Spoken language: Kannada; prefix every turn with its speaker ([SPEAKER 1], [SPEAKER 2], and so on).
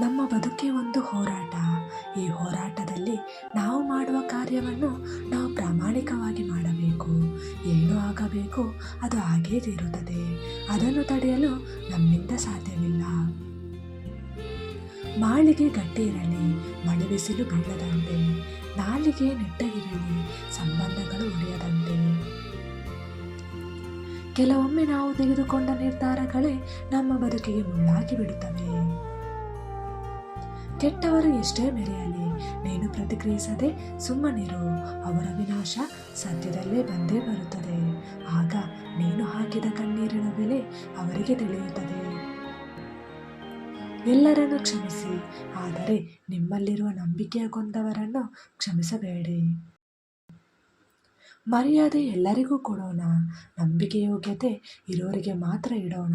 [SPEAKER 1] ನಮ್ಮ ಬದುಕೇ ಒಂದು ಹೋರಾಟ. ಈ ಹೋರಾಟದಲ್ಲಿ ನಾವು ಮಾಡುವ ಕಾರ್ಯವನ್ನು ನಾವು ಪ್ರಾಮಾಣಿಕವಾಗಿ ಮಾಡಬೇಕು. ಏನು ಆಗಬೇಕು ಅದು ಹಾಗೇ ಇರುತ್ತದೆ. ಅದನ್ನು ತಡೆಯಲು ನಮ್ಮಿಂದ ಸಾಧ್ಯವಿಲ್ಲ. ಮಾಳಿಗೆ ಗಟ್ಟಿ ಇರಲಿ ಮಳೆ ಬಿಸಿಲು ಬೀಳದಂತೆ ನಾಲಿಗೆ ನೆಟ್ಟಗಿರಲಿ ಸಂಬಂಧಗಳು ಉಳಿಯದಂತೆ. ಕೆಲವೊಮ್ಮೆ ನಾವು ತೆಗೆದುಕೊಂಡ ನಿರ್ಧಾರಗಳೇ ನಮ್ಮ ಬದುಕಿಗೆ ಮುಳ್ಳಾಗಿ ಬಿಡುತ್ತವೆ. ಕೆಟ್ಟವರು ಎಷ್ಟೇ ಮೆರೆಯಲಿ, ನೀನು ಪ್ರತಿಕ್ರಿಯಿಸದೆ ಸುಮ್ಮನಿರು. ಅವರ ವಿನಾಶ ಸದ್ಯದಲ್ಲೇ ಬಂದೇ ಬರುತ್ತದೆ. ಆಗ ನೀನು ಹಾಕಿದ ಕಣ್ಣೀರಿನ ಬೆಲೆ ಅವರಿಗೆ ತಿಳಿಯುತ್ತದೆ. ಎಲ್ಲರನ್ನು ಕ್ಷಮಿಸಿ, ಆದರೆ ನಿಮ್ಮಲ್ಲಿರುವ ನಂಬಿಕೆಯ ಕೊಂದವರನ್ನು ಕ್ಷಮಿಸಬೇಡಿ. ಮರ್ಯಾದೆ ಎಲ್ಲರಿಗೂ ಕೊಡೋಣ ನಂಬಿಕೆ ಯೋಗ್ಯತೆ ಇರೋರಿಗೆ ಮಾತ್ರ ಇಡೋಣ.